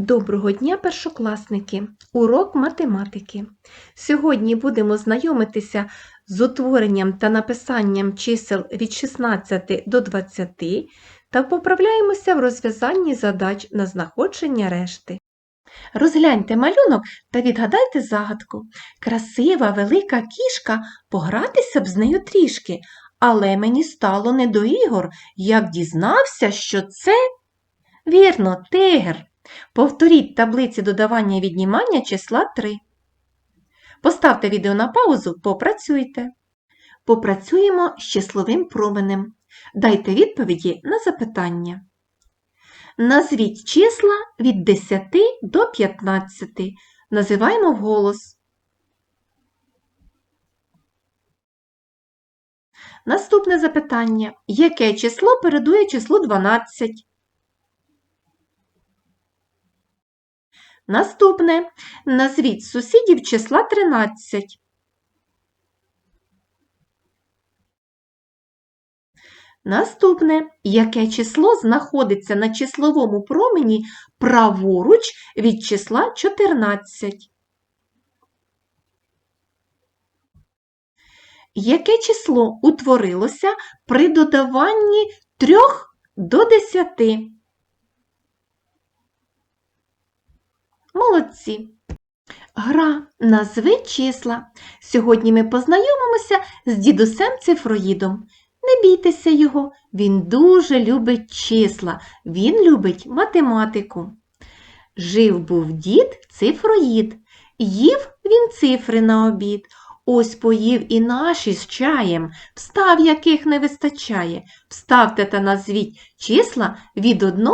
Доброго дня, першокласники! Урок математики. Сьогодні будемо знайомитися з утворенням та написанням чисел від 16 до 20 та поправляємося в розв'язанні задач на знаходження решти. Розгляньте малюнок та відгадайте загадку. Красива велика кішка, погратися б з нею трішки, але мені стало не до ігор, як дізнався, що це вірно, тигр. Повторіть таблиці додавання і віднімання числа 3. Поставте відео на паузу, попрацюйте. Попрацюємо з числовим променем. Дайте відповіді на запитання. Назвіть числа від 10 до 15. Називаємо вголос. Наступне запитання. Яке число передує числу 12? Наступне. Назвіть сусідів числа 13. Наступне. Яке число знаходиться на числовому промені праворуч від числа 14? Яке число утворилося при додаванні 3 до 10? Молодці! Гра Назви числа. Сьогодні ми познайомимося з дідусем цифроїдом. Не бійтеся його, він дуже любить числа, він любить математику. Жив був дід цифроїд, їв він цифри на обід. Ось поїв і наші з чаєм, встав яких не вистачає. Вставте та назвіть числа від 1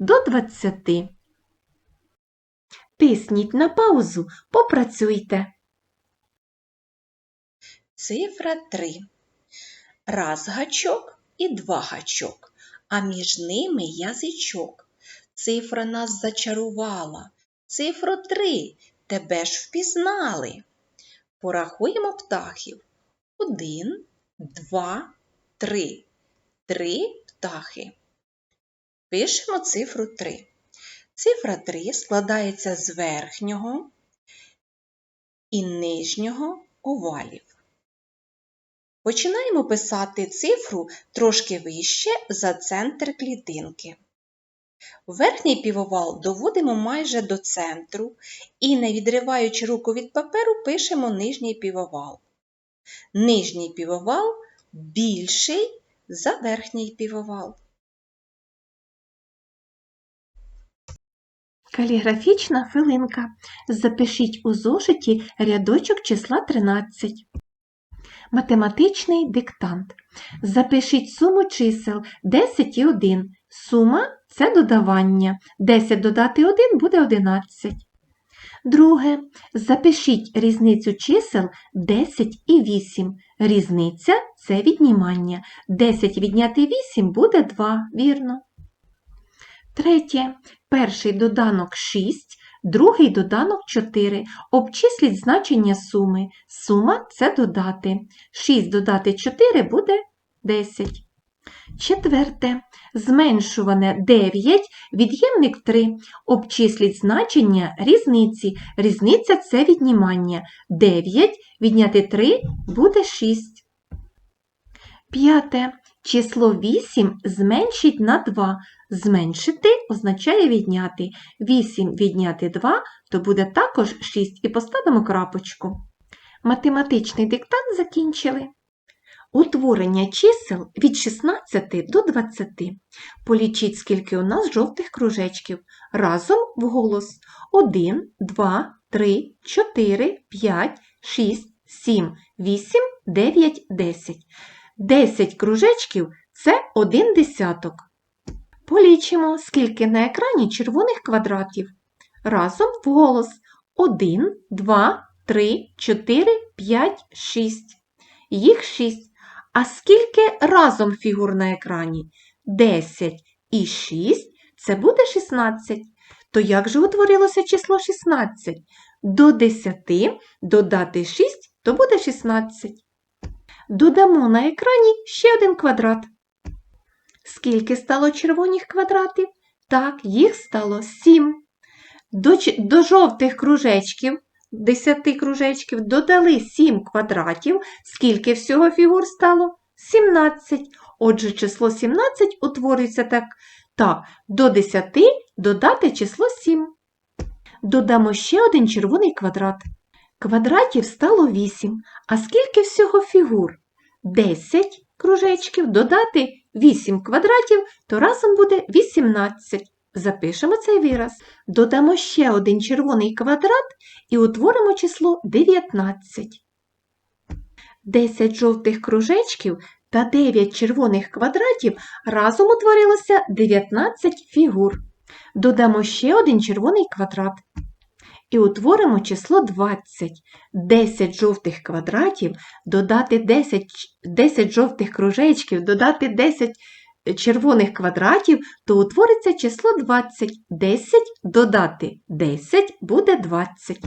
до 20. Тисніть на паузу, попрацюйте. Цифра 3. Раз гачок і два гачок, а між ними язичок. Цифра нас зачарувала. Цифру 3 тебе ж впізнали. Порахуємо птахів. Один, два, три. Три птахи. Пишемо цифру 3. Цифра 3 складається з верхнього і нижнього овалів. Починаємо писати цифру трошки вище за центр клітинки. Верхній півовал доводимо майже до центру і, не відриваючи руку від паперу, пишемо нижній півовал. Нижній півовал більший за верхній півовал. Каліграфічна хвилинка. Запишіть у зошиті рядочок числа 13. Математичний диктант. Запишіть суму чисел 10 і 1. Сума це додавання. 10 додати 1 буде 11. Друге. Запишіть різницю чисел 10 і 8. Різниця це віднімання. 10 відняти 8 буде 2, вірно. Третє. Перший доданок 6, другий доданок 4. Обчисліть значення суми. Сума це додати. 6 додати 4 буде 10. Четверте. Зменшуване 9, від'ємник 3. Обчисліть значення різниці. Різниця це віднімання. 9 відняти 3 буде 6. П'яте. Число 8 зменшить на 2. Зменшити означає відняти. 8 відняти 2, то буде також 6 і поставимо крапочку. Математичний диктант закінчили. Утворення чисел від 16 до 20. Полічіть, скільки у нас жовтих кружечків. Разом вголос. 1, 2, 3, 4, 5, 6, 7, 8, 9, 10. 10 кружечків це один десяток. Полічимо, скільки на екрані червоних квадратів. Разом вголос 1, 2, 3, 4, 5, 6. Їх 6. А скільки разом фігур на екрані? 10 і 6 це буде 16. То як же утворилося число 16? До 10 додати 6, то буде 16. Додамо на екрані ще один квадрат. Скільки стало червоних квадратів? Так, їх стало 7. До, до жовтих кружечків, 10 кружечків, додали 7 квадратів. Скільки всього фігур стало? 17. Отже, число 17 утворюється так. Так, до 10 додати число 7. Додамо ще один червоний квадрат. Квадратів стало 8. А скільки всього фігур? 10 кружечків додати 8 квадратів, то разом буде 18. Запишемо цей вираз. Додамо ще один червоний квадрат і утворимо число 19. 10 жовтих кружечків та 9 червоних квадратів разом утворилося 19 фігур. Додамо ще один червоний квадрат і утворимо число 20. 10 жовтих квадратів додати 10, 10 жовтих кружечків, додати 10 червоних квадратів, то утвориться число 20. 10 додати 10 буде 20.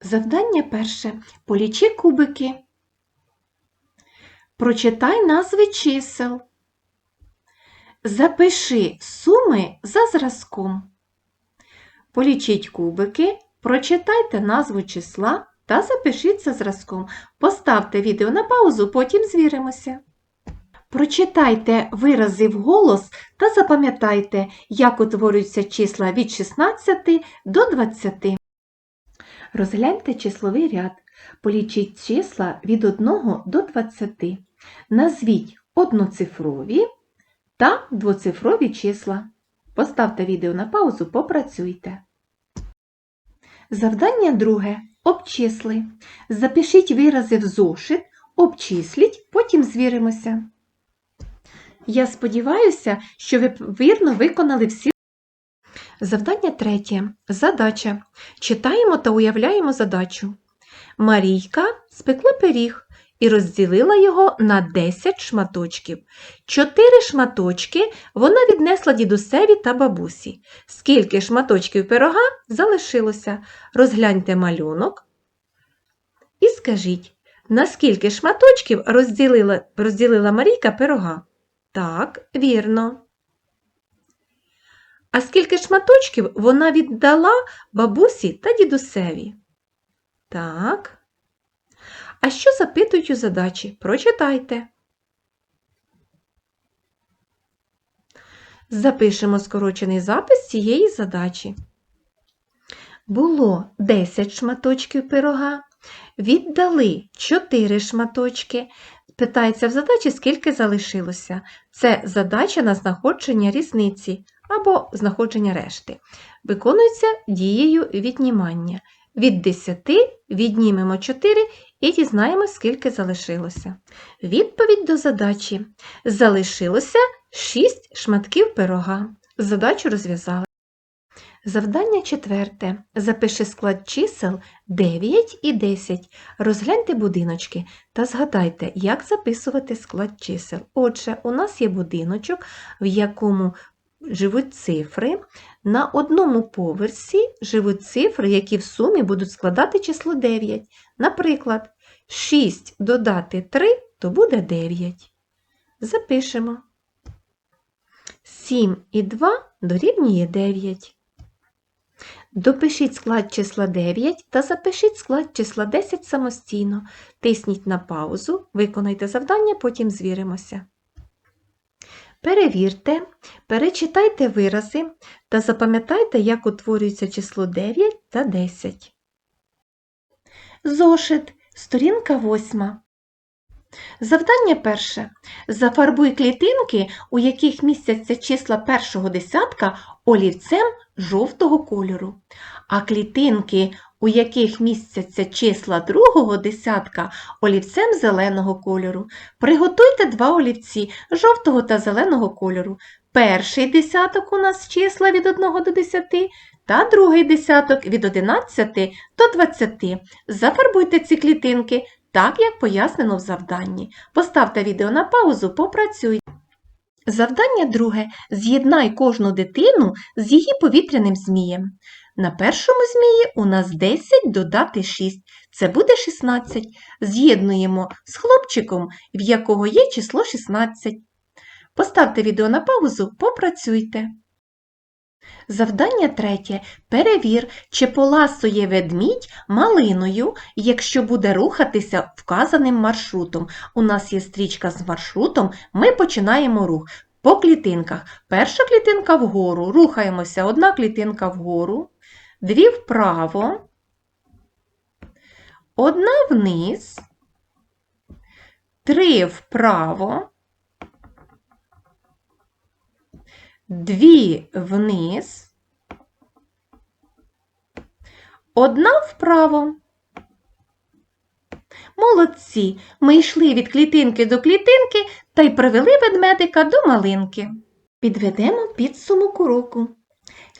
Завдання перше. Полічи кубики. Прочитай назви чисел. Запиши суми за зразком. Полічіть кубики, прочитайте назву числа та запишіть за зразком. Поставте відео на паузу, потім звіримося. Прочитайте вирази вголос та запам'ятайте, як утворюються числа від 16 до 20. Розгляньте числовий ряд. Полічіть числа від 1 до 20. Назвіть одноцифрові та двоцифрові числа. Поставте відео на паузу, попрацюйте. Завдання друге. Обчисли. Запишіть вирази в зошит, обчисліть, потім звіримося. Я сподіваюся, що ви вірно виконали всі. Завдання третє. Задача. Читаємо та уявляємо задачу. Марійка спекла пиріг і розділила його на 10 шматочків. Чотири шматочки вона віднесла дідусеві та бабусі. Скільки шматочків пирога залишилося? Розгляньте малюнок і скажіть, на скільки шматочків розділила, розділила Марійка пирога? Так, вірно. А скільки шматочків вона віддала бабусі та дідусеві? Так. А що запитують у задачі? Прочитайте. Запишемо скорочений запис цієї задачі. Було 10 шматочків пирога, віддали 4 шматочки. Питається в задачі, скільки залишилося. Це задача на знаходження різниці або знаходження решти. Виконується дією віднімання. Від 10 віднімемо 4 і дізнаємося, скільки залишилося. Відповідь до задачі. Залишилося 6 шматків пирога. Задачу розв'язали. Завдання четверте. Запиши склад чисел 9 і 10. Розгляньте будиночки та згадайте, як записувати склад чисел. Отже, у нас є будиночок, в якому живуть цифри. На одному поверсі живуть цифри, які в сумі будуть складати число 9. Наприклад, 6 додати 3, то буде 9. Запишемо. 7 і 2 дорівнює 9. Допишіть склад числа 9 та запишіть склад числа 10 самостійно. Тисніть на паузу, виконайте завдання, потім звіримося. Перевірте, перечитайте вирази та запам'ятайте, як утворюється число 9 та 10. Зошит. Сторінка 8. Завдання перше. Зафарбуй клітинки, у яких містяться числа першого десятка олівцем жовтого кольору, а клітинки, у яких містяться числа другого десятка олівцем зеленого кольору. Приготуйте два олівці жовтого та зеленого кольору. Перший десяток у нас числа від 1 до 10 та другий десяток від 11 до 20. Зафарбуйте ці клітинки так, як пояснено в завданні. Поставте відео на паузу, попрацюйте. Завдання друге. З'єднай кожну дитину з її повітряним змієм. На першому змії у нас 10 додати 6. Це буде 16. З'єднуємо з хлопчиком, в якого є число 16. Поставте відео на паузу, попрацюйте. Завдання третє. Перевір, чи поласує ведмідь малиною, якщо буде рухатися вказаним маршрутом. У нас є стрічка з маршрутом, ми починаємо рух. По клітинках. Перша клітинка вгору, рухаємося, одна клітинка вгору, дві вправо, одна вниз, три вправо, дві вниз, одна вправо. Молодці! Ми йшли від клітинки до клітинки та й привели ведмедика до малинки. Підведемо підсумок уроку.